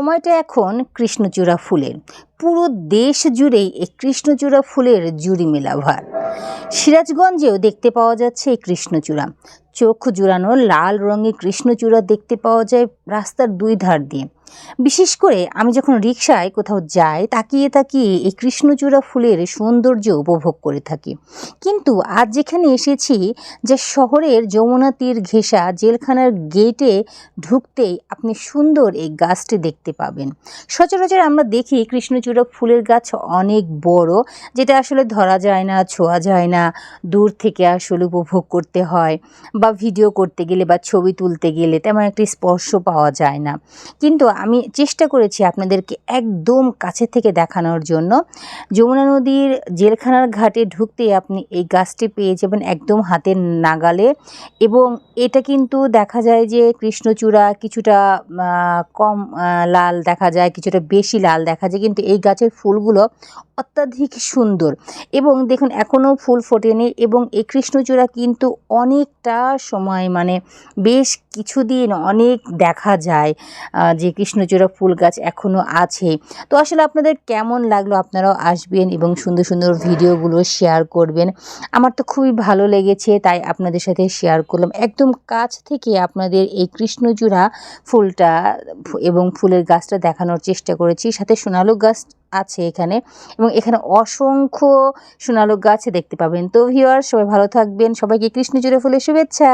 সময়টা এখন কৃষ্ণচূড়া ফুলের। পুরো দেশ জুড়েই এই কৃষ্ণচূড়া ফুলের জুড়ি মেলা ভার সিরাজগঞ্জেও দেখতে পাওয়া যাচ্ছে এই কৃষ্ণচূড়া। চোখ জুড়ানো লাল রঙের কৃষ্ণচূড়া দেখতে পাওয়া যায় রাস্তার দুই ধার দিয়ে। বিশেষ করে আমি যখন রিক্সায় কোথাও যাই, তাকিয়ে তাকিয়ে এই কৃষ্ণচূড়া ফুলের সৌন্দর্য উপভোগ করে থাকি। কিন্তু আজ যেখানে এসেছি, যে শহরের যমুনা তীর ঘেঁষা জেলখানার গেটে ঢুকতেই আপনি সুন্দর এই গাছটি দেখতে পাবেন। সচরাচর আমরা দেখি কৃষ্ণচূড়া ফুলের গাছ অনেক বড়, যেটা আসলে ধরা যায় না, ছোঁয়া যায় না, দূর থেকে আসলে উপভোগ করতে হয়। বা ভিডিও করতে গেলে বা ছবি তুলতে গেলে তেমন একটি স্পর্শ পাওয়া যায় না। কিন্তু আমি চেষ্টা করেছি আপনাদেরকে একদম কাছে থেকে দেখানোর জন্য। যমুনা নদীর জেলখানার ঘাটে ঢুকতেই আপনি এই গাছটি পেয়ে যাবেন একদম হাতের নাগালে এবং এটা কিন্তু দেখা যায় যে কৃষ্ণচূড়া কিছুটা কম লাল দেখা যায়, কিছুটা বেশি লাল দেখা যায়, কিন্তু এই গাছের ফুলগুলো অত্যাধিক সুন্দর। এবং দেখুন এখনও ফুল ফোটেনি এবং এই কৃষ্ণচূড়া কিন্তু অনেকটা সময় মানে বেশ কিছুদিন অনেক দেখা যায় যে কৃষ্ণচূড়া ফুল গাছ এখনও আছে। তো আসলে আপনাদের কেমন লাগল? আপনারাও আসবেন এবং সুন্দর সুন্দর ভিডিওগুলো শেয়ার করবেন। আমার তো খুবই ভালো লেগেছে, তাই আপনাদের সাথে শেয়ার করলাম। একদম কাছ থেকে আপনাদের এই কৃষ্ণচূড়া ফুলটা এবং ফুলের গাছটা দেখানোর চেষ্টা করেছি। সাথে সোনালু গাছ আছে এখানে। এবং এখানে অসংখ্য সোনালু গাছ দেখতে পাবেন। তো ভিওয়ার সবাই ভালো থাকবেন। সবাইকে কৃষ্ণচূড়া ফুলের শুভেচ্ছা।